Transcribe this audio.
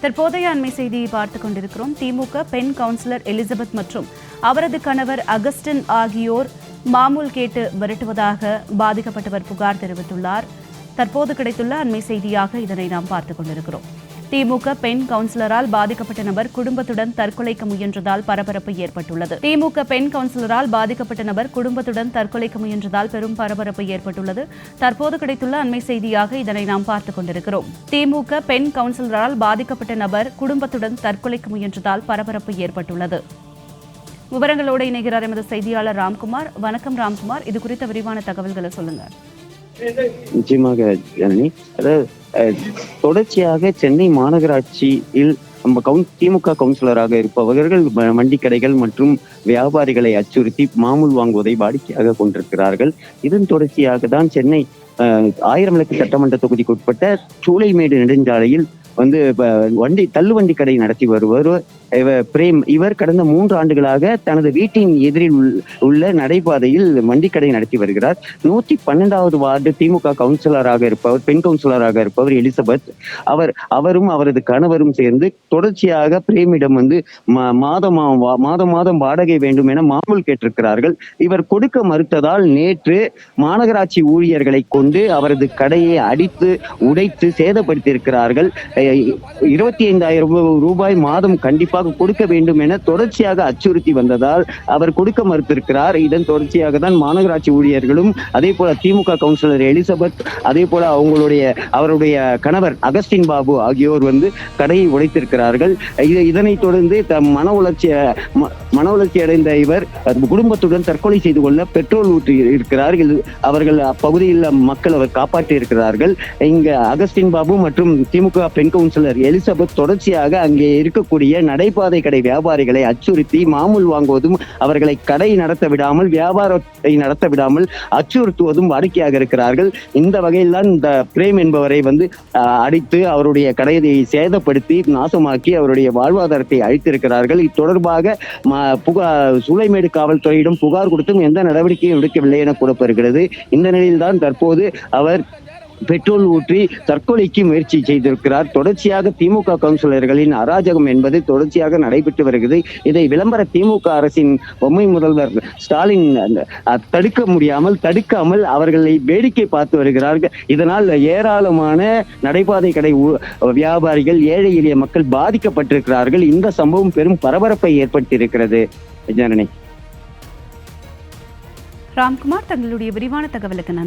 தற்போதைய அண்மை செய்தியை பார்த்துக் கொண்டிருக்கிறோம். திமுக பெண் கவுன்சிலர் எலிசபெத் மற்றும் அவரது கணவர் அகஸ்டின் ஆகியோர் மாமூல் கேட்டு மிரட்டுவதாக பாதிக்கப்பட்டவர் புகார் தெரிவித்துள்ளார். தற்போது கிடைத்துள்ள அண்மை செய்தியாக இதனை நாம் பார்த்துக் கொண்டிருக்கிறோம். திமுக பெண் கவுன்சிலரால் பாதிக்கப்பட்ட நபர் குடும்பத்துடன் தற்கொலைக்கு முயன்றதால் பரபரப்பு ஏற்பட்டுள்ளது. திமுக பெண் கவுன்சிலரால் பாதிக்கப்பட்ட நபர் குடும்பத்துடன் தற்கொலைக்கு முயன்றதால் பெரும் பரபரப்பு ஏற்பட்டுள்ளது. தற்போது கிடைத்துள்ள அண்மை செய்தியாக இதனை நாம் பார்த்துக் கொண்டிருக்கிறோம். திமுக பெண் கவுன்சிலரால் பாதிக்கப்பட்ட நபர் குடும்பத்துடன் தற்கொலைக்கு முயன்றதால் பரபரப்பு ஏற்பட்டுள்ளது. விவரங்களோடு இணைகிறார் எமது செய்தியாளர் ராம்குமார். வணக்கம் ராம்குமார். இது குறித்த விரிவான தகவல்களை சொல்லுங்க நிச்சயமாக ஜனனி. அதாவது தொடர்ச்சியாக சென்னை மாநகராட்சியில் நம்ம கவுன் திமுக கவுன்சிலராக இருப்பவர்கள் வ- கடைகள் மற்றும் வியாபாரிகளை அச்சுறுத்தி மாமூல் வாங்குவதை வாடிக்கையாக கொண்டிருக்கிறார்கள். இதன் தொடர்ச்சியாக தான் சென்னை அஹ், ஆயிரம் விளக்கு சட்டமன்ற தொகுதிக்கு உட்பட்ட சூளைமேடு நெடுஞ்சாலையில் வந்து வண்டி தள்ளுவண்டி கடை நடத்தி வருவர் பிரேம் இவர் கடந்த மூன்று ஆண்டுகளாக தனது வீட்டின் எதிரில் உள்ள நடைபாதையில் மண்டிக்கடை நடத்தி வருகிறார். நூத்தி பன்னெண்டாவது வார்டு திமுக கவுன்சிலராக இருப்பவர் பெண் கவுன்சிலராக இருப்பவர் எலிசபெத். அவர் அவரும் அவரது கணவரும் சேர்ந்து தொடர்ச்சியாக பிரேமிடம் வந்து மாதம் மாதம் மாதம் வாடகை வேண்டும் என மாமூல் கேட்டிருக்கிறார்கள். இவர் கொடுக்க மறுத்ததால் நேற்று மாநகராட்சி ஊழியர்களை கொண்டு அவரது கடையை அடித்து உடைத்து சேதப்படுத்தியிருக்கிறார்கள். இருபத்தி ஐந்தாயிரம் ரூபாய் மாதம் கண்டிப்பாக கொடுக்க வேண்டும் என தொடர்ச்சியாக அச்சுறுத்தி வந்ததால் அவர் கொடுக்க மறுத்திருக்கிறார். இதன் தொடர்ச்சியாக தான் மாநகராட்சி ஊழியர்களும் அதே போல திமுக கவுன்சிலர் எலிசபெத் அதே போல அவங்களுடைய அவருடைய கணவர் அகஸ்டின் பாபு ஆகியோர் வந்து கடையை உடைத்திருக்கிறார்கள். இதனை தொடர்ந்து தம் மன உளர்ச்சி மன உளர்ச்சி அடைந்த இவர் குடும்பத்துடன் தற்கொலை செய்து கொள்ள பெட்ரோல் ஊற்றி இருக்கிறார். அவர்கள் அப்பகுதியில் மக்கள் அவர் காப்பாற்றி இருக்கிறார்கள் இங்க அகஸ்டின் பாபு மற்றும் திமுக பெண் கவுன்சிலர் எலிசபெத் தொடர்ச்சியாக அங்கே இருக்கக்கூடிய நடைபாதை கடை வியாபாரிகளை அச்சுறுத்தி மாமூல் வாங்குவதும் அவர்களை கடை நடத்த விடாமல் வியாபாரத்தை நடத்த விடாமல் அச்சுறுத்துவதும் வாடிக்கையாக இருக்கிறார்கள். இந்த வகையில் தான் இந்த பிரேம் என்பவரை வந்து அஹ், அடித்து அவருடைய கடையை சேதப்படுத்தி நாசமாக்கி அவருடைய வாழ்வாதாரத்தை அழித்திருக்கிறார்கள். இத்தொடர்பாக புகார் சூளைமேடு காவல்துறையிடம் புகார் கொடுத்தும் எந்த நடவடிக்கையும் எடுக்கவில்லை என கூறப்படுகிறது. இந்த நிலையில்தான் தற்போது அவர் பெட்ரோல் ஊற்றி தற்கொலைக்கு முயற்சி செய்திருக்கிறார். தொடர்ச்சியாக திமுக கவுன்சிலர்களின் அராஜகம் என்பது தொடர்ச்சியாக நடைபெற்று வருகிறது. இதை விளம்பர திமுக அரசின் பொம்மை முதல்வர் ஸ்டாலின் தடுக்க முடியாமல் தடுக்காமல் அவர்களை வேடிக்கை பார்த்து வருகிறார்கள். இதனால் ஏராளமான நடைபாதை கடை வியாபாரிகள் ஏழை எளிய மக்கள் பாதிக்கப்பட்டிருக்கிறார்கள். இந்த சம்பவம் பெரும் பரபரப்பை ஏற்படுத்தியிருக்கிறது. ஜனனி. ராம்குமார் தங்களுடைய விரிவான தகவலுக்கு நன்றி.